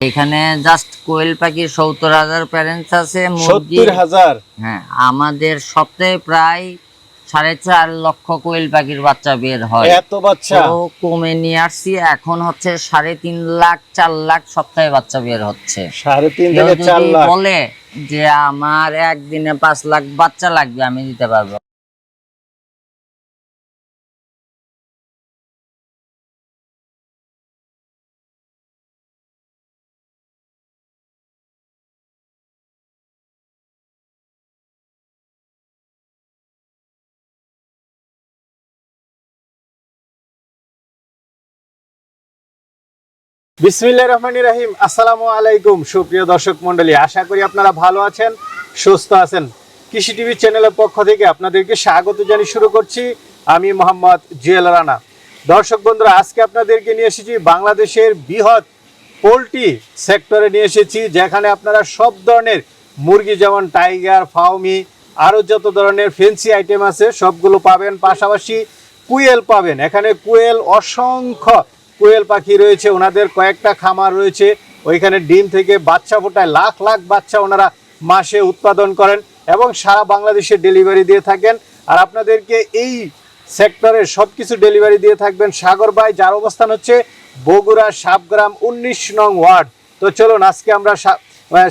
এখানে জাস্ট কোয়েল পাখির সত্তর হাজার প্যারেন্টস আছে সত্তর হাজার? হ্যাঁ আমাদের সপ্তাহে প্রায় সাড়ে চার লক্ষ কোয়েল পাখির বাচ্চা বের হয়। এত বাচ্চা? তো কমে নিয়ে আসছি এখন হচ্ছে সাড়ে তিন লাখ চার লাখ সপ্তাহে বাচ্চা বের হচ্ছে। সাড়ে তিন থেকে চার লাখ। বলে যে আমার একদিনে পাঁচ লাখ বাচ্চা লাগবে আমি দিতে পারব। বিসমিল্লাহ রহমানির রাহিম। আসসালামু আলাইকুম, সুপ্রিয় দর্শক মন্ডলী আশা করি আপনারা ভালো আছেন, সুস্থ আছেন। কৃষি টিভি চ্যানেলের পক্ষ থেকে আপনাদেরকে স্বাগত জানিয়ে শুরু করছি। আমি মোহাম্মদ জুয়েল রানা। দর্শক বন্ধুরা, আজকে আপনাদেরকে নিয়ে এসেছি বাংলাদেশের বৃহৎ পোলট্রি সেক্টরে নিয়ে এসেছি, যেখানে আপনারা সব ধরনের মুরগি, যেমন টাইগার ফাউমি আরও যত ধরনের ফেন্সি আইটেম আছে, সবগুলো পাবেন। পাশাপাশি কুয়েল পাবেন। এখানে কুয়েল অসংখ্য কুয়েল পাখি রয়েছে, ওনাদের কয়েকটা খামার রয়েছে। ওইখানে ডিম থেকে বাচ্চা ফোটায়, লাখ লাখ বাচ্চা ওনারা মাসে উৎপাদন করেন এবং সারা বাংলাদেশে ডেলিভারি দিয়ে থাকেন। আর আপনাদেরকে এই সেক্টরের সব কিছু ডেলিভারি দিয়ে থাকবেন সাগর ভাই, যার অবস্থান হচ্ছে বগুড়া সাবগ্রাম উনিশ নং ওয়ার্ড। তো চলুন, আজকে আমরা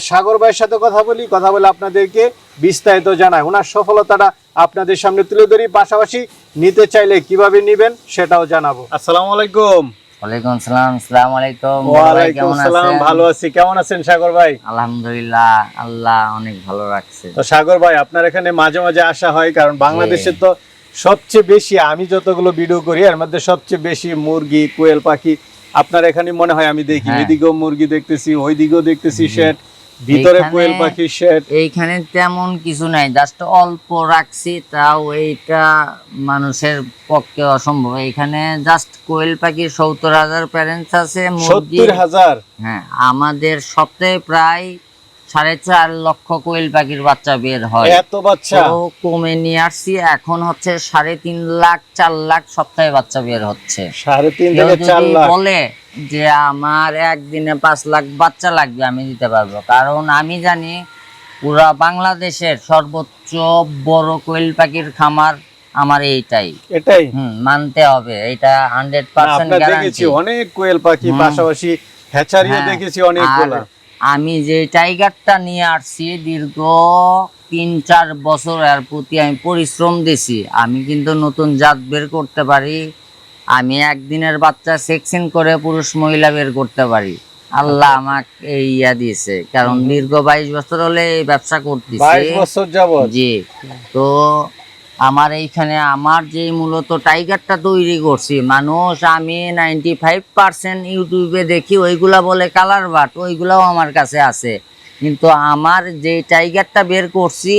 সাগর ভাইয়ের সাথে কথা বলি, কথা বলে আপনাদেরকে বিস্তারিত জানাই। ওনার সফলতাটা আপনাদের সামনে তুলে ধরি, পাশাপাশি নিতে চাইলে কীভাবে নিবেন সেটাও জানাব। আসসালামু আলাইকুম। ওয়ালাইকুম আসসালাম আসসালামু আলাইকুম। ওয়ালাইকুম আসসালাম ভালো আছি। কেমন আছেন সাগর ভাই? আলহামদুলিল্লাহ আল্লাহ অনেক ভালো রাখছে। তো সাগর ভাই আপনার এখানে মাঝে মাঝে আসা হয় কারণ বাংলাদেশে তো সবচেয়ে বেশি আমি যতগুলো ভিডিও করি এর মধ্যে সবচেয়ে বেশি মুরগি কোয়েল পাখি আপনার এখানে মনে হয় আমি দেখি। হ্যাঁ। এদিকেও মুরগি দেখতেছি ওইদিকেও দেখতেছি শেড ভিতরে এইখানে- কোয়েল পাখি শেড। এইখানে তেমন কিছু নাই জাস্ট অল্প রাখছি তাও এইটা মানুষের পক্ষে অসম্ভব। এখানে জাস্ট কোয়েল পাখি সত্তর হাজার প্যারেন্টস আছে সত্তর হাজার? হ্যাঁ আমাদের সপ্তাহে প্রায় সাড়ে চার লক্ষ কোয়েল পাখির বাচ্চা বের হয়। এত বাচ্চা? কমে নিয়ে আসছি এখন হচ্ছে সাড়ে তিন লাখ চার লাখ সপ্তাহে বাচ্চা বের হচ্ছে। সাড়ে তিন থেকে চার লাখ। বলে যে আমার একদিনে পাঁচ লাখ বাচ্চা লাগবে আমি দিতে পারব। কারণ আমি জানি পুরা বাংলাদেশের সর্বোচ্চ বড় কোয়েল পাখির খামার আমার এইটাই। এটাই? হুম মানতে হবে। এটা হান্ড্রেড পার্সেন্ট অনেক কোয়েল পাখি পাশাপাশি হ্যাচারিও হ্যাঁ, দেখেছি অনেকগুলা। আমি যে টাইগারটা নিয়ে আসছি দীর্ঘ তিন চার বছর এর প্রতি আমি পরিশ্রম দিছি। আমি কিন্তু নতুন জাত বের করতে পারি। আমি একদিনের বাচ্চা সেকশন করে পুরুষ মহিলা বের করতে পারি। আল্লাহ আমাকে এই ইয়া দিয়েছে। কারণ দীর্ঘ বাইশ বছর হলে এই ব্যবসা করতেছি। বাইশ বছর যাবত জি। তো আমার এইখানে আমার যে মূলত টাইগারটা তৈরি করছি মানুষ আমি নাইনটি ফাইভ পার্সেন্ট ইউটিউবে দেখি ওইগুলা বলে কালার বাট ওইগুলাও আমার কাছে আছে। কিন্তু আমার যে টাইগারটা বের করছি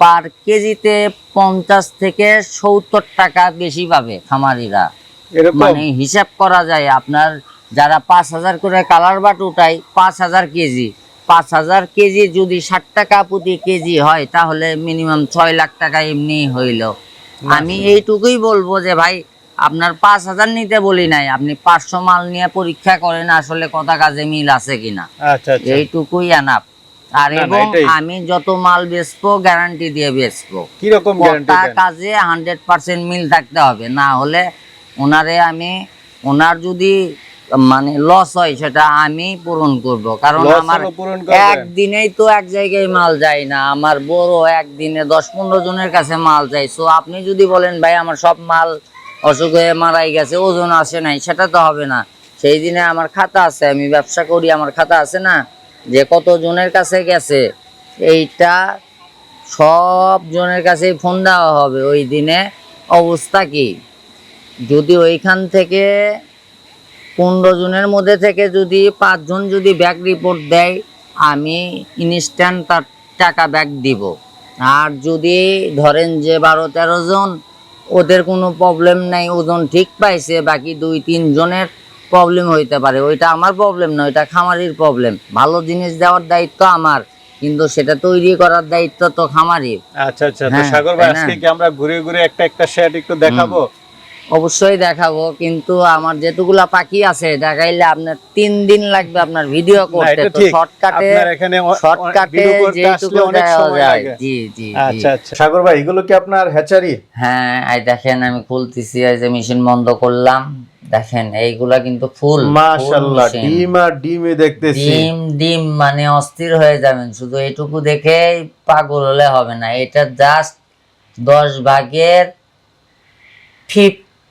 পার কেজিতে পঞ্চাশ থেকে সত্তর টাকা বেশি পাবে খামারিরা। মানে হিসাব করা যায় আপনার যারা পাঁচ হাজার করে কালার বাট উঠায় পাঁচ হাজার কেজি। পাঁচ হাজার কেজি যদি ষাট টাকা প্রতি কেজি হয় তাহলে মিনিমাম ছয় লাখ টাকা এমনি হইল। আমি এইটুকুই বলব যে ভাই আপনার পাঁচ হাজার নিতে বলি নাই আপনি পাঁচশো মাল নিয়ে পরীক্ষা করেন আসলে কথা কাজে মিল আছে কিনা। আচ্ছা আচ্ছা। এইটুকুই আনাপ আর এবং আমি যত মাল বেচবো গ্যারান্টি দিয়ে বেচবো। কীরকম কথা কাজে হান্ড্রেড পার্সেন্ট মিল থাকতে হবে। না হলে ওনারে আমি ওনার যদি মানে লস হয় সেটা আমি পূরণ করব। কারণ আমার একদিনেই তো এক জায়গায় মাল যায় না। আমার বড় একদিনে দশ পনেরো জনের কাছে মাল যায়। সো আপনি যদি বলেন ভাই আমার সব মাল অসুখ হয়ে মারাই গেছে ওজন আসে নাই সেটা তো হবে না। সেই দিনে আমার খাতা আছে আমি ব্যবসা করি আমার খাতা আছে না যে কত জনের কাছে গেছে এইটা সব জনের কাছে ফোন দেওয়া হবে। ওই দিনে অবস্থা কি? যদি ওইখান থেকে পনেরো জনের মধ্যে থেকে যদি পাঁচজন যদি ব্যাক রিপোর্ট দেয় আমি ইনস্ট্যান্ট তার টাকা ব্যাক দিব। আর যদি ধরেন যে বারো তেরো জন ওদের কোনো প্রবলেম নাই ওজন ঠিক পাইছে বাকি দুই তিন জনের প্রবলেম হইতে পারে। ওইটা আমার প্রবলেম না ওইটা খামারির প্রবলেম ভালো জিনিস দেওয়ার দায়িত্ব আমার কিন্তু সেটা তৈরি করার দায়িত্ব তো খামারির। আচ্ছা আচ্ছা। হ্যাঁ, সাগর ভাই আজকে কি আমরা ঘুরে ঘুরে একটা একটা শেড একটু দেখাবো? অবশ্যই দেখাবো কিন্তু আমার যেটুকুলা পাখি আছে দেখাইলে আপনার তিন দিন লাগবে আপনার ভিডিও করতে তো শর্টকাটে এখানে শর্টকাটে যেটুকু সময় যায়। জি জি। আচ্ছা আচ্ছা। সাগর ভাই এগুলো কি আপনার হ্যাচারি হ্যাঁ এই দেখেন আমি খুলতেছি এই যে মেশিন বন্ধ করলাম। দেখেন এইগুলা কিন্তু ফুল মাশাআল্লাহ ডিম আর ডিমে দেখতেছি। ডিম ডিম মানে অস্থির হয়ে যাবেন। শুধু এটুকু দেখে পাগল হলে হবে না। এটা জাস্ট দশ ভাগের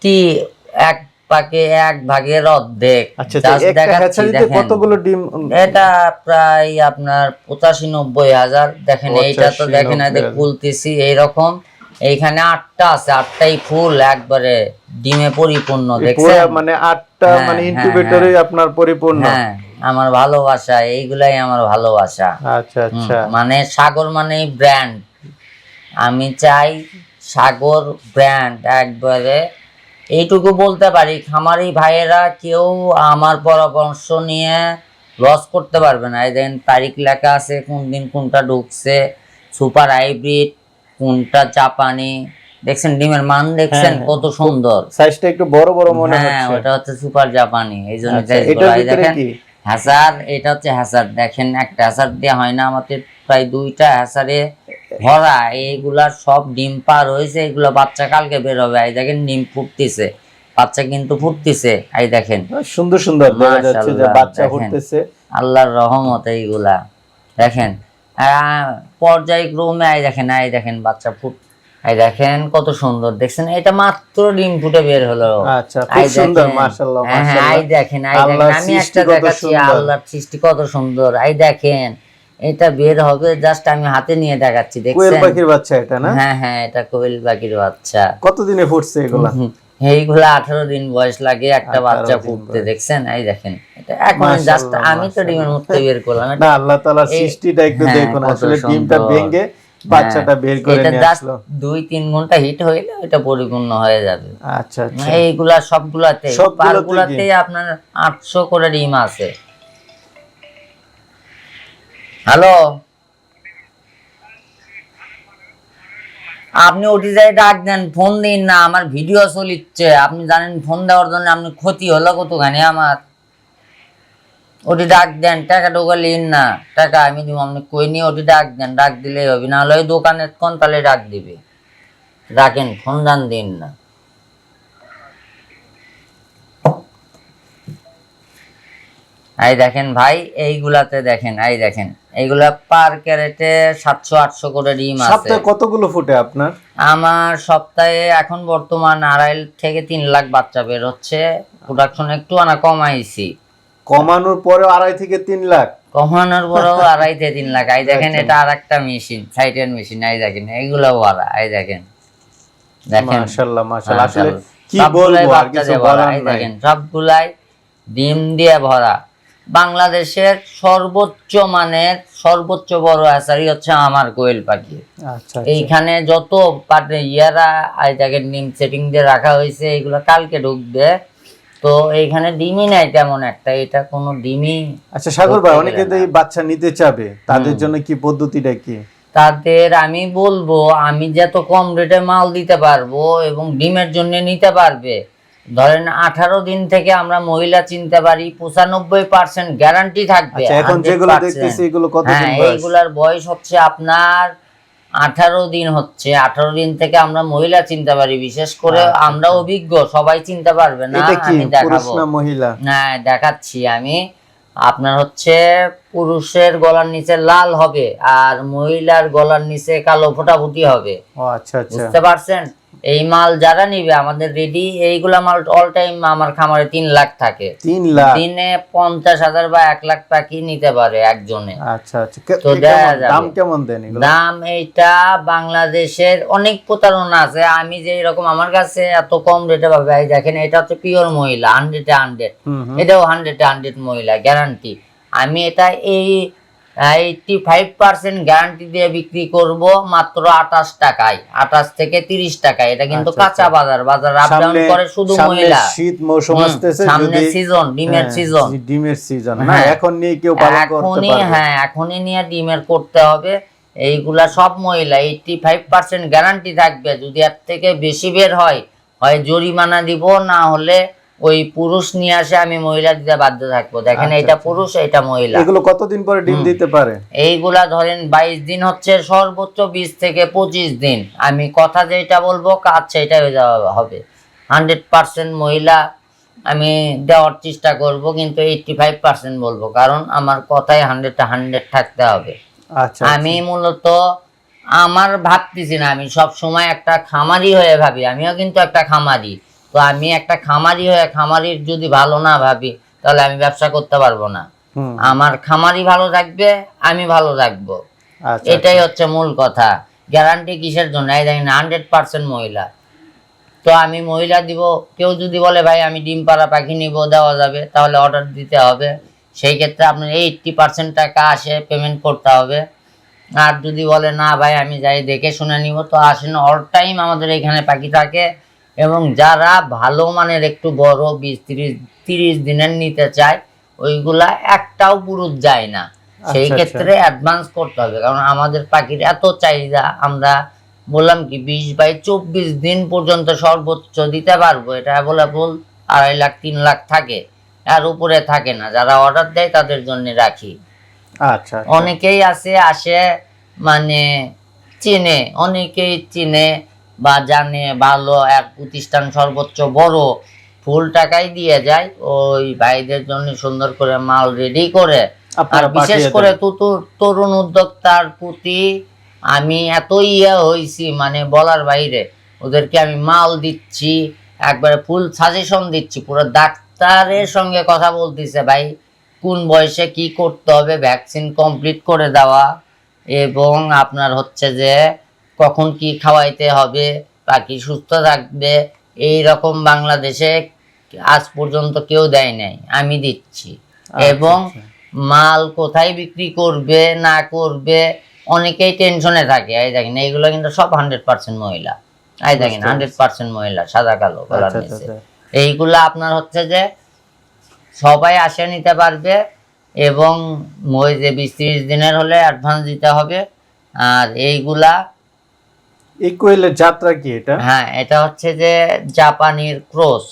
ফিফটি এক পাকে এক ভাগের অর্ধেক। আচ্ছা। কতগুলো ডিম? এটা প্রায় আপনার পঁচাশি নব্বই হাজার। দেখেন এইটা তো দেখেন এই যে 90 খুলতেছি এইরকম। এইখানে আটটা আছে আটটাই ফুল একবারে ডিমে পরিপূর্ণ দেখছেন? মানে আটটা হ্যাঁ, মানে হ্যাঁ, ইনকিউবেটরে আপনার পরিপূর্ণ। হ্যাঁ আমার ভালোবাসা এইগুলাই আমার ভালোবাসা। আচ্ছা আচ্ছা। মানে সাগর মানে ব্র্যান্ড আমি চাই সাগর ব্র্যান্ড একবারে এইটুকু বলতে পারি খামারি ভাইয়েরা কেউ আমার পরামর্শ নিয়ে লস করতে পারবে না। এই দেখেন তারিখ লেখা আছে কোন দিন কোনটা ঢুকছে সুপার হাইব্রিড কোনটা চাপানি দেখছেন ডিমের মান দেখছেন হ্যাঁ, কত সুন্দর। সাইজটা একটু বড় বড় মনে হ্যাঁ ওটা হচ্ছে সুপার জাপানি এই জন্য আচ্ছা, দেখেন? হ্যাসার এটা হচ্ছে হ্যাসার দেখেন একটা হ্যাসার দেওয়া হয় না আমাদের প্রায় দুইটা হ্যাসারে ভরা। এইগুলা সব ডিম পার হয়েছে এগুলো বাচ্চা কালকে বের হবে। এই দেখেন ডিম ফুটতেছে। বাচ্চা কিন্তু ফুটতেছে। এই দেখেন। সুন্দর সুন্দর বাচ্চা ফুটতেছে। আল্লাহর রহমত এইগুলা। দেখেন পর্যায়ক্রমে এই দেখেন এই দেখেন বাচ্চা ফুট এই দেখেন কত সুন্দর। দেখছেন? এটা মাত্র ডিম ফুটে বের হলো। আচ্ছা, খুব সুন্দর, মাশাআল্লাহ, মাশাআল্লাহ। এই দেখেন এই দেখেন। আমি সৃষ্টি একটা কত দেখাচ্ছি সুন্দর। আল্লাহর সৃষ্টি কত সুন্দর। এই দেখেন এটা বের হবে জাস্ট আমি হাতে নিয়ে দেখাচ্ছি কোয়েল দেখছেন পাখির বাচ্চা এটা না? হ্যাঁ হ্যাঁ এটা কোয়েল পাখির বাচ্চা। কতদিনে ফুটছে এগুলা? এইগুলা আঠারো দিন বয়স লাগে একটা বাচ্চা ফুটতে দেখছেন? এই দেখেন এটা এখন জাস্ট আমি তো ডিমের মধ্যে বের করলাম। না আল্লাহ তাআলার সৃষ্টিটা একটু হ্যাঁ, দেখুন আসলে ডিমটা। ভেঙে বাচ্চাটা বের করে নিয়ে আসলো। দুই তিন ঘণ্টা হিট হইলে এটা পরিপূর্ণ হয়ে যাবে। আচ্ছা আচ্ছা। এইগুলা সবগুলাতে সবগুলোতে? আপনার আটশো করে ডিম আছে। হ্যালো? আপনি ওটি যাই ডাক দেন ফোন দিন না আমার ভিডিও চলিচ্ছে। আপনি জানেন ফোন দেওয়ার জন্য আপনি ক্ষতি হলো কতখানি আমার? ওটি ডাক দেন টাকা টোকা লিন না। টাকা আমি দিব আপনি কই নিয়ে ওটি ডাক দেন ডাক দিলেই হবে। না হলে ওই দোকানের কোন তাহলে ডাক দিবে। রাখেন ফোন দান দিন না। এই দেখেন ভাই এইগুলাতে দেখেন এই দেখেন। এইগুলা পার ক্যারেটে সাতশো আটশো করে ডিম আছে। সপ্তাহে কতগুলো ফুটে আপনার? আমার সপ্তাহে এখন বর্তমান আড়াই থেকে তিন লাখ বাচ্চা বের হচ্ছে। প্রোডাকশন একটু আনা কমাইছি। কমানোর পরেও আড়াই থেকে তিন লাখ। কমানোর পরেও আড়াই থেকে তিন লাখ। এই দেখেন আচ্ছা। এটা আর একটা মেশিন সাইটের মেশিন। এই দেখেন এইগুলো ওয়ালা এই দেখেন। দেখেন। মাশাআল্লাহ মাশাআল্লাহ। আসলে কি বলব আর কিছু বলার নাই। সবগুলাই ডিম দিয়ে ভরা। বাংলাদেশের সর্বোচ্চ মানের সর্বোচ্চ বড় হ্যাচারি হচ্ছে আমার কোয়েল পাখি। আচ্ছা আচ্ছা। এইখানে যত ইয়ারা এই দেখেন ডিম সেটিং দিয়ে রাখা হয়েছে এগুলো কালকে ঢুকবে। তো এইখানে ডিমই নাই তেমন একটা এটা কোনো ডিমই আচ্ছা সাগর ভাই অনেকে তো এই বাচ্চা নিতে চাবে তাদের জন্য কি পদ্ধতিটা কি? তাদের আমি বলব আমি যত কম রেটে মাল দিতে পারব এবং ডিমের জন্য নিতে পারবে ধরেন আঠারো দিন থেকে আমরা মহিলা চিনতে পারি পঁচানব্বই পার্সেন্ট গ্যারান্টি থাকবে আচ্ছা এখন যেগুলো দেখতেছি এগুলো কতদিন হ্যাঁ এইগুলার বয়স হচ্ছে আপনার আঠারো দিন হচ্ছে আঠারো দিন থেকে আমরা মহিলা চিনতে পারি বিশেষ করে আচ্ছা, আমরা অভিজ্ঞ সবাই চিনতে পারবে না আমি দেখাবো। না হ্যাঁ দেখাচ্ছি আমি। আপনার হচ্ছে পুরুষের গলার নিচে লাল হবে আর মহিলার গলার নিচে কালো ফোটাফুটি হবে। আচ্ছা আচ্ছা। বুঝতে পারছেন? এই মাল যারা নিবে আমাদের রেডি এইগুলা মাল অল টাইম আমার খামারে তিন লাখ থাকে। তিন লাখ? দিনে পঞ্চাশ হাজার বা এক লাখ টাকি নিতে পারে একজনে। আচ্ছা আচ্ছা। তো। দাম কেমন দেন দাম এইটা বাংলাদেশের অনেক প্রতারণা আছে। আমি যে এরকম আমার কাছে এত কম রেটে পাবে এই দেখেন এটা হচ্ছে পিওর মহিলা হান্ড্রেড হান্ড্রেড। এটাও হান্ড্রেড হান্ড্রেড মহিলা গ্যারান্টি আমি এটা এই এইটি ফাইভ পার্সেন্ট গ্যারান্টি দিয়ে বিক্রি করব মাত্র আঠাশ টাকায়। আঠাশ থেকে তিরিশ টাকায়। এটা কিন্তু আচ্ছা, কাঁচা বাজার। বাজার আপ ডাউন করে শুধু মহিলা শীত মৌসুম আসতেছে সামনে সিজন ডিমের হ্যাঁ, সিজন ডিমের সিজন না হ্যাঁ। এখন নিয়ে কেউ পালন করতে এখনই পারবে হ্যাঁ এখনই নিয়ে ডিমের করতে হবে। এইগুলা সব মহিলা এইটি ফাইভ পার্সেন্ট গ্যারান্টি থাকবে। যদি এর থেকে বেশি বের হয় হয় জরিমানা দিব না হলে ওই পুরুষ নিয়ে আসে আমি মহিলা দিতে বাধ্য থাকব। দেখেন আচ্ছা, এটা আচ্ছা। পুরুষ এটা মহিলা। এগুলো কতদিন পরে ডিম দিতে পারে? এইগুলা ধরেন বাইশ দিন হচ্ছে সর্বোচ্চ বিশ থেকে পঁচিশ দিন। আমি কথা যেটা বলব কাজ সেটা হয়ে যাওয়া হবে। হান্ড্রেড পার্সেন্ট মহিলা আমি দেওয়ার চেষ্টা করব কিন্তু এইটটি ফাইভ পার্সেন্ট বলব কারণ আমার কথায় হান্ড্রেড হান্ড্রেড থাকতে হবে। আচ্ছা আমি মূলত আমার ভাবতেছি না আমি সব সময় একটা খামারি হয়ে ভাবি আমিও কিন্তু একটা খামারি। তো আমি একটা খামারি হয়ে খামারির যদি ভালো না ভাবি তাহলে আমি ব্যবসা করতে পারব না। আমার খামারি ভালো থাকবে আমি ভালো থাকব। আচ্ছা এটাই হচ্ছে মূল কথা। গ্যারান্টি কিসের জন্য? এই দেখেন হান্ড্রেড পার্সেন্ট মহিলা। তো আমি মহিলা দিব কেউ যদি বলে ভাই আমি ডিম পাড়া পাখি নিব দেওয়া যাবে তাহলে অর্ডার দিতে হবে। সেই ক্ষেত্রে আপনার এইটটি পার্সেন্ট টাকা আসে পেমেন্ট করতে হবে। আর যদি বলে না ভাই আমি যাই দেখে শুনে নিব। তো আসেন অল টাইম আমাদের এখানে পাখি থাকে। এবং যারা ভালো মানের একটু বড় বিশ তিরিশ তিরিশ দিনের নিতে চায় ওইগুলা একটাও পুরুষ যায় না। সেই আচ্ছা, ক্ষেত্রে অ্যাডভান্স করতে হবে কারণ আমাদের পাখির এত চাহিদা আমরা বললাম কি বিশ বাই চব্বিশ দিন পর্যন্ত সর্বোচ্চ দিতে পারব এটা অ্যাভেলেবল আড়াই লাখ তিন লাখ থাকে আর উপরে থাকে না যারা অর্ডার দেয় তাদের জন্য রাখি। আচ্ছা অনেকেই আছে আসে মানে চিনে অনেকেই চিনে বা জানে ভালো এক প্রতিষ্ঠান সর্বোচ্চ বড় ফুল টাকাই দিয়ে যায় ওই ভাইদের জন্য সুন্দর করে মাল রেডি করে আর বিশেষ করে। তরুণ উদ্যোক্তার প্রতি আমি এত ইয়ে হয়েছি মানে বলার বাইরে ওদেরকে আমি মাল দিচ্ছি একবারে ফুল সাজেশন দিচ্ছি পুরো ডাক্তারের সঙ্গে কথা বলতেছে ভাই কোন বয়সে কি করতে হবে ভ্যাকসিন কমপ্লিট করে দেওয়া এবং আপনার হচ্ছে যে কখন কি খাওয়াইতে হবে পাখি সুস্থ থাকবে এই রকম বাংলাদেশে আজ পর্যন্ত কেউ দেয় নাই আমি দিচ্ছি। আচ্ছা, এবং আচ্ছা। মাল কোথায় বিক্রি করবে না করবে অনেকেই টেনশনে থাকে। এই দেখেন এইগুলো কিন্তু সব হান্ড্রেড পার্সেন্ট মহিলা। এই দেখেন হান্ড্রেড পার্সেন্ট মহিলা সাদা কালো কালার আচ্ছা। এইগুলা আপনার হচ্ছে যে সবাই আসে নিতে পারবে এবং ওই যে বিশ ত্রিশ দিনের হলে অ্যাডভান্স দিতে হবে। আর এইগুলা এই কোয়েলের যাত্রা কি এটা? হ্যাঁ এটা হচ্ছে যে জাপানির ক্রস।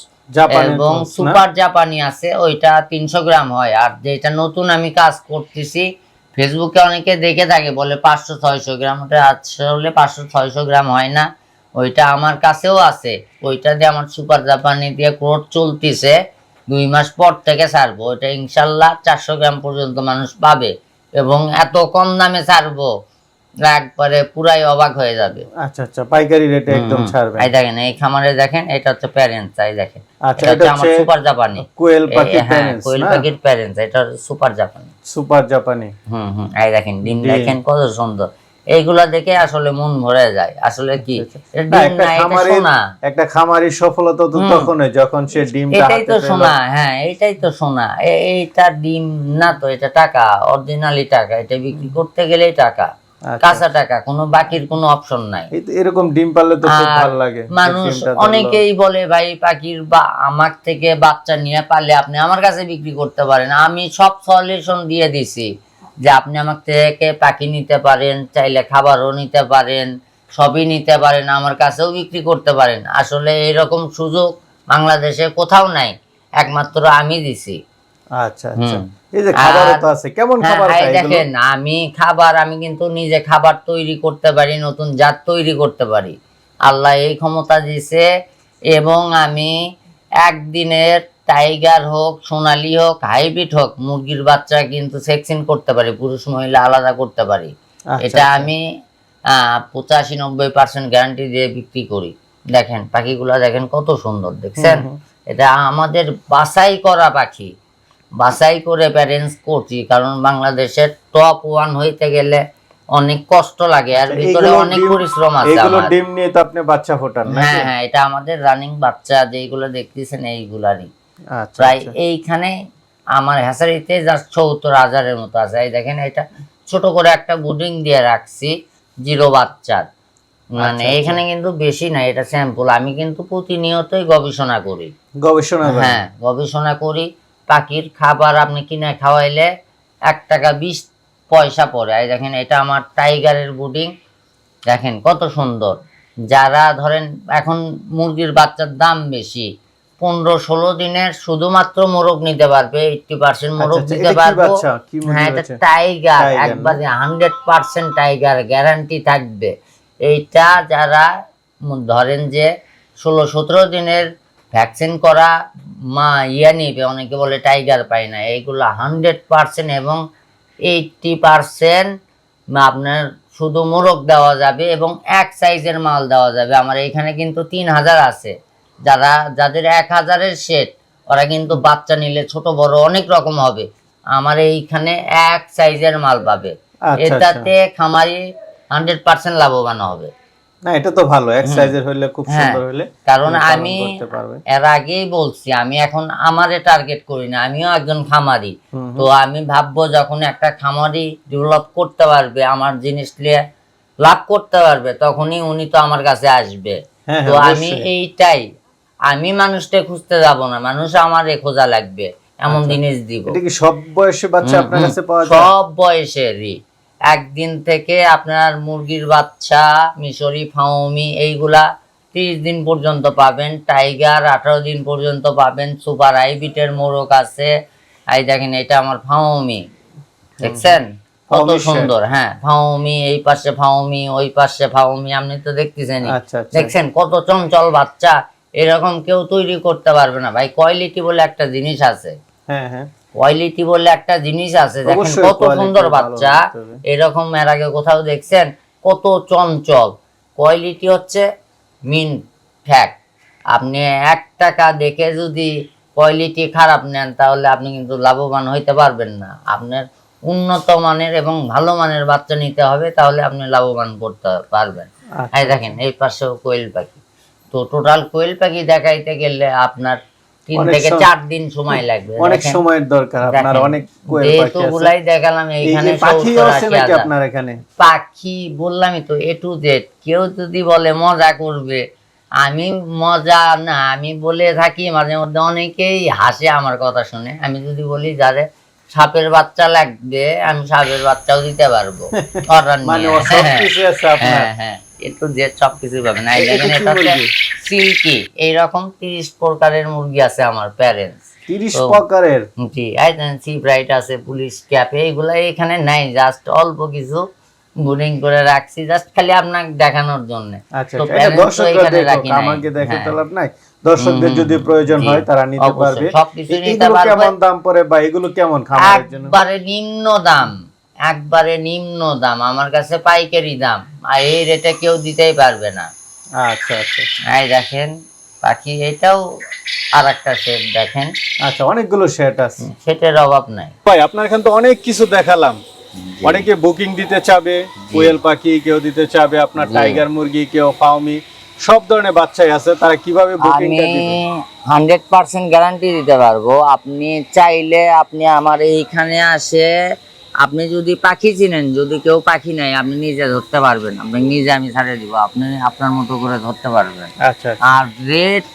এবং সুপার জাপানি আছে ওইটা তিনশো গ্রাম হয়। আর যেটা নতুন আমি কাজ করতেছি ফেসবুকে অনেকে দেখে থাকে বলে পাঁচশো ছয়শো গ্রাম ওটা আসলে পাঁচশো ছয়শো গ্রাম হয় না। ওইটা আমার কাছেও আছে। ওইটা দিয়ে আমার সুপার জাপানি দিয়ে ক্রোড চলতেছে। দুই মাস পর থেকে ছাড়বো। ওইটা ইনশাল্লাহ চারশো গ্রাম পর্যন্ত মানুষ পাবে এবং এত কম দামে ছাড়বো। একবারে পুরাই অবাক হয়ে যাবে। আচ্ছা আচ্ছা পাইকারি রেটে একদম হুম, ছাড়বেন এই দেখেন এই খামারে দেখেন এটা হচ্ছে প্যারেন্টস এই দেখেন। আচ্ছা এটা হচ্ছে আমার সুপার জাপানি কোয়েল পাখি হ্যাঁ কোয়েল পাখির প্যারেন্টস এটা সুপার জাপানি সুপার জাপানি হুম হুম এই দেখেন ডিম ডিম। দেখেন কত সুন্দর। এইগুলা দেখে আসলে মন ভরে যায়। আসলে কি আচ্ছা, ডিম একটা খামারের সফলতা তো হুম। তখনই যখন সে ডিমটা এটাই তো। সোনা হ্যাঁ এটাই তো সোনা। এইটা ডিম না তো এটা টাকা অরিজিনালি টাকা। এটা বিক্রি করতে গেলেই টাকা। আচ্ছা। কাঁচা টাকা কোনো বাকির কোনো অপশন নাই। এরকম ডিম পারলে তো খুব ভালো লাগে। মানুষ অনেকেই বলে ভাই পাখির বা আমার থেকে বাচ্চা নিয়ে পারলে আপনি আমার কাছে বিক্রি করতে পারেন। আমি সব সলিউশন দিয়ে দিছি যে আপনি আমার থেকে পাখি নিতে পারেন চাইলে খাবারও নিতে পারেন সবই নিতে পারেন আমার কাছেও বিক্রি করতে পারেন। আসলে এরকম সুযোগ বাংলাদেশে কোথাও নাই। একমাত্র আমি দিছি। আচ্ছা আচ্ছা। এই যে খাবারও আর- তো আছে কেমন হ্যাঁ, খাবার দেখেন আমি খাবার আমি কিন্তু নিজে খাবার তৈরি করতে পারি নতুন জাত তৈরি করতে পারি। আল্লাহ এই ক্ষমতা দিছে এবং আমি একদিনের টাইগার হোক সোনালি হোক হাইব্রিড হোক মুরগির বাচ্চা কিন্তু সেকশন করতে পারি পুরুষ মহিলা আলাদা করতে পারি। আচ্ছা, এটা আচ্ছা। আমি আহ, পঁচাশি নব্বই পার্সেন্ট গ্যারান্টি দিয়ে বিক্রি করি। দেখেন পাখিগুলো দেখেন কত সুন্দর দেখছেন? এটা আমাদের বাছাই করা পাখি। বাছাই করে প্যারেন্টস করছি কারণ বাংলাদেশের টপ ওয়ান হইতে গেলে অনেক কষ্ট লাগে আর আচ্ছা, ভিতরে অনেক পরিশ্রম আছে আমার। ডিম নিয়ে তো আপনি বাচ্চা ফোটান হ্যাঁ হ্যাঁ এটা আমাদের রানিং বাচ্চা যেগুলো দেখতেছেন এইগুলারই। আচ্ছা প্রায় আচ্ছা। এইখানে আমার হ্যাসারিতে জাস্ট সত্তর হাজারের মতো আছে। এই দেখেন এটা ছোট করে একটা বুডিং দিয়ে রাখছি জিরো বাচ্চার। মানে। এখানে কিন্তু বেশি না এটা স্যাম্পল আমি কিন্তু প্রতিনিয়তই গবেষণা করি। গবেষণা হ্যাঁ গবেষণা করি। পাখির খাবার আপনি কিনে খাওয়াইলে এক টাকা বিশ পয়সা পড়ে। এই দেখেন এটা আমার টাইগারের বুডিং। দেখেন কত সুন্দর। যারা ধরেন এখন মুরগির বাচ্চার দাম বেশি পনেরো ষোলো দিনের শুধুমাত্র মোরগ নিতে পারবে এইটটি পার্সেন্ট মোরগ আচ্ছা, দিতে পারব। হ্যাঁ এটা টাইগার? একবারে হান্ড্রেড পার্সেন্ট টাইগার গ্যারান্টি থাকবে। এইটা যারা ধরেন যে ষোলো সতেরো দিনের ভ্যাকসিন করা মা ইয়া নিবে অনেকে বলে টাইগার পাই না এইগুলো হান্ড্রেড পার্সেন্ট এবং এইটটি পার্সেন্ট আপনার শুধু মোরগ দেওয়া যাবে এবং এক সাইজের মাল দেওয়া যাবে। আমার এখানে কিন্তু তিন হাজার আছে। যারা যাদের এক হাজারের সেট ওরা কিন্তু বাচ্চা নিলে ছোট বড় অনেক রকম হবে। আমার এইখানে এক সাইজের মাল পাবে। আচ্ছা, এটাতে খামারি হান্ড্রেড পার্সেন্ট লাভবান হবে। না এটা তো ভালো এক সাইজের হইলে খুব হ্যাঁ, সুন্দর হইলে কারণ আমি এর আগেই বলছি আমি এখন আমারে টার্গেট করি না আমিও একজন খামারি। তো আমি ভাববো যখন একটা খামারি ডেভেলপ করতে পারবে আমার জিনিস নিয়ে লাভ করতে পারবে তখনই উনি তো আমার কাছে আসবে। হ্যাঁ, তো হ্যাঁ, আমি এইটাই আমি মানুষটা খুঁজতে যাব না মানুষ আমারে খোঁজা লাগবে এমন আচ্ছা। জিনিস দিব। এটা কি সব বয়সী বাচ্চা আপনার কাছে পাওয়া যায়? সব বয়সেরই। একদিন থেকে আপনার মুরগির বাচ্চা মিশরি ফাউমি এইগুলা তিরিশ দিন পর্যন্ত পাবেন। টাইগার আঠারো দিন পর্যন্ত পাবেন। সুপার হাইবিটের মোরগ আছে। এই দেখেন এটা আমার ফাউমি দেখছেন? কত সুন্দর হ্যাঁ ফাউমি এই পাশে ফাউমি ওই পাশে ফাউমি আপনি তো দেখতেছেন আচ্ছা আচ্ছা। দেখছেন কত চঞ্চল বাচ্চা? এরকম কেউ তৈরি করতে পারবে না। ভাই কোয়ালিটি বলে একটা জিনিস আছে। হ্যাঁ হ্যাঁ। কোয়ালিটি বলে একটা জিনিস আছে দেখেন কত সুন্দর বাচ্চা। এরকম এর আগে কোথাও দেখছেন কত চঞ্চল। কোয়ালিটি হচ্ছে মিন ফ্যাক্ট আপনি এক টাকা দেখে যদি কোয়ালিটি খারাপ নেন তাহলে আপনি কিন্তু লাভবান হইতে পারবেন না। আপনার উন্নত মানের এবং ভালো মানের বাচ্চা নিতে হবে তাহলে আপনি লাভবান করতে পারবেন। আচ্ছা। এই দেখেন এই পাশেও কোয়েল পাখি। তো টোটাল কোয়েল পাখি দেখাইতে গেলে আপনার তিন থেকে চার দিন সময় লাগবে অনেক সময়ের দরকার আপনার অনেক কোয়েল পাখি আছে। দেখালাম এইখানে পাখি আছে নাকি আপনার এখানে? পাখি বললামই তো এ টু জেড কেউ যদি বলে মজা করবে আমি মজা না আমি বলে থাকি মাঝে মধ্যে অনেকেই হাসে আমার কথা শুনে। আমি যদি বলি যারে সাপের বাচ্চা লাগবে আমি সাপের বাচ্চাও দিতে পারব। অর্ডার মানে নিয়ে হ্যাঁ, হ্যাঁ। এ টু জেড সবকিছু পাবেন এই এটা দেখেন মুরগি? সিল্কি এইরকম তিরিশ প্রকারের মুরগি আছে আমার প্যারেন্টস তিরিশ প্রকারের জি সি ব্রাইট আছে পুলিশ এইগুলো এখানে নাই জাস্ট অল্প কিছু করে রাখছি জাস্ট খালি আপনাকে দেখানোর জন্য আচ্ছা তো আচ্ছা। এখানে রাখি নাই। আমাকে দেখে হ্যাঁ। নাই দর্শকদের যদি প্রয়োজন হয় তারা নিতে। পারবে সবকিছু নিতে পারবে। কেমন দাম পড়ে বা এগুলো কেমন খাবারের জন্য একবারে নিম্ন দাম একবারে নিম্ন দাম আমার কাছে পাইকারি দাম। আর এই রেটে কেউ দিতেই পারবে না। আচ্ছা আচ্ছা এই দেখেন পাখি এটাও আর একটা সেট দেখেন। আচ্ছা অনেকগুলো সেট আছে। সেটের অভাব নাই। ভাই আপনার এখানে তো অনেক কিছু দেখালাম। অনেকে বুকিং দিতে চাবে কোয়েল পাখি কেউ দিতে চাবে আপনার টাইগার মুরগি কেউ ফাউমি সব ধরনের বাচ্চাই আছে তারা কীভাবে বুকিংটা দিবে? হান্ড্রেড পার্সেন্ট গ্যারান্টি দিতে পারব। আপনি চাইলে আপনি আমার এইখানে আসে আপনি যদি পাখি চিনেন যদি কেউ পাখি নেয় আপনি নিজে ধরতে পারবেন। আপনি নিজে আমি ছাড়ে দিব আপনি আপনার মতো করে ধরতে পারবেন। আচ্ছা আর রেট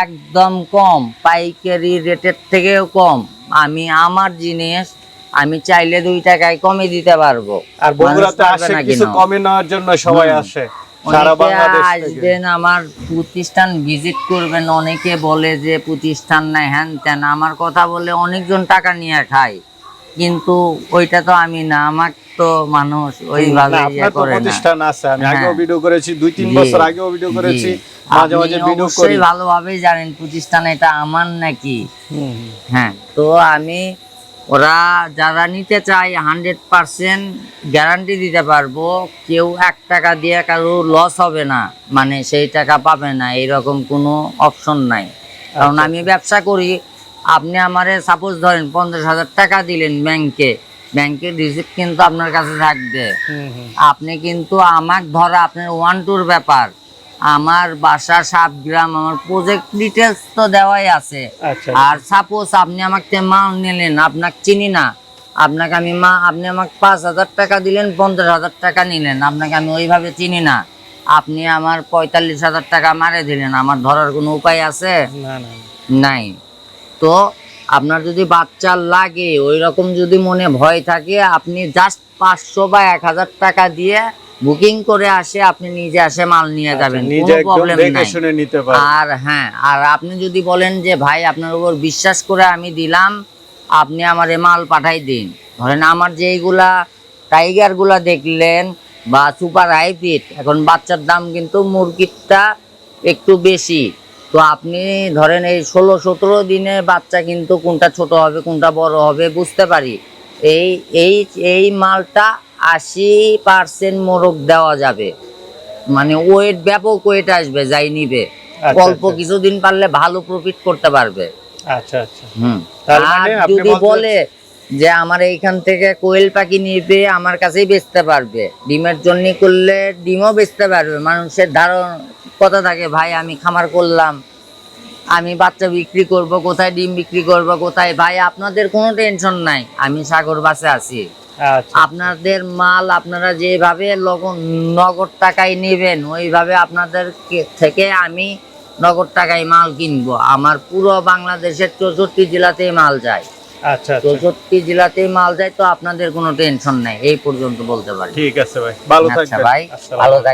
একদম কম পাইকারি রেটের থেকেও কম। আমি আমার জিনিস আমি চাইলে দুই টাকায় কমে দিতে পারব। আর বগুড়াতে মানুষ পারবে আসে কিছু কমে নেওয়ার জন্য সবাই আসে সারা বাংলাদেশ আসবেন আমার প্রতিষ্ঠান ভিজিট করবেন অনেকে বলে যে প্রতিষ্ঠান নাই হ্যান ত্যান। আমার কথা বলে অনেকজন টাকা নিয়ে খায়। কিন্তু ওইটা তো আমি না আমার তো মানুষ ওইভাবে না, ইয়ে করে না প্রতিষ্ঠান আছে আমি আগেও হ্যাঁ। ভিডিও করেছি দুই তিন বছর আগেও ভিডিও করেছি জি। মাঝে মাঝে ভিডিও করি ভালোভাবেই জানেন প্রতিষ্ঠান এটা আমার নাকি। হ্যাঁ তো আমি ওরা যারা নিতে চায় হান্ড্রেড পার্সেন্ট গ্যারান্টি দিতে পারব কেউ এক টাকা দিয়ে কারও লস হবে না মানে সেই টাকা পাবে না এরকম কোনো অপশন নাই কারণ আচ্ছা, আমি ব্যবসা করি আপনি আমারে সাপোজ ধরেন পঞ্চাশ হাজার টাকা দিলেন ব্যাংকে ব্যাংকের রিসিপ্ট কিন্তু আপনার কাছে থাকবে। আপনি কিন্তু আমার ধরা আপনার ওয়ান টুর ব্যাপার আমার বাসা সাত গ্রাম আমার প্রজেক্ট ডিটেলস তো দেওয়াই আছে। আচ্ছা আর সাপোজ আপনি আমাকে মাল নিলেন আপনাকে চিনি না আপনাকে আমি মা আপনি আমাকে পাঁচ হাজার টাকা দিলেন পঞ্চাশ হাজার টাকা নিলেন আপনাকে আমি ওইভাবে চিনি না। আপনি আমার পঁয়তাল্লিশ হাজার টাকা মারে দিলেন আমার ধরার কোনো উপায় আছে। নাই। তো আপনার যদি বাচ্চা লাগে ওই রকম যদি মনে ভয় থাকে আপনি জাস্ট পাঁচশো বা এক হাজার টাকা দিয়ে বুকিং করে আসে আপনি নিজে আসে মাল নিয়ে যাবেন আচ্ছা, কোনো প্রবলেম নাই। শুনে নিতে পারেন আর হ্যাঁ আর আপনি যদি বলেন যে ভাই আপনার উপর বিশ্বাস করে আমি দিলাম আপনি আমার এ মাল পাঠাই দিন। ধরেন আমার যেইগুলা টাইগারগুলা দেখলেন বা সুপার হাইব্রিড এখন বাচ্চার দাম কিন্তু মুরগিরটা একটু বেশি। তো আপনি ধরেন এই ষোলো সতেরো দিনে বাচ্চা কিন্তু কোনটা ছোট হবে কোনটা বড় হবে বুঝতে পারি। এই এই এই মালটা আশি পার্সেন্ট মোরগ দেওয়া যাবে। মানে ওয়েট ব্যাপক ওয়েট আসবে যাই নিবে। আচ্ছা, অল্প আচ্ছা। কিছুদিন পারলে ভালো প্রফিট করতে পারবে। আচ্ছা আচ্ছা। হুম। আর মানে আপনি যদি বলে যে আমার এইখান থেকে কোয়েল পাখি নিবে আমার কাছেই বেচতে পারবে। ডিমের জন্য করলে ডিমও বেচতে পারবে। মানুষের ধারণ কথা থাকে ভাই আমি খামার করলাম। আমি বাচ্চা বিক্রি করব কোথায় ডিম বিক্রি করব কোথায়? ভাই আপনাদের কোনো টেনশন নাই আমি সাগর বাসে আছি। আচ্ছা। আপনাদের মাল আপনারা যেভাবে নগদ টাকায় নেবেন ওইভাবে আপনাদের থেকে আমি নগদ টাকায় মাল কিনবো। আমার পুরো বাংলাদেশের চৌষট্টি জেলাতেই মাল যায়। আচ্ছা আচ্ছা। চৌষট্টি জেলাতেই মাল যায় তো আপনাদের কোনো টেনশন নাই এই পর্যন্ত বলতে পারি। ঠিক আছে ভাই ভালো আচ্ছা থাকবেন। ভাই ভালো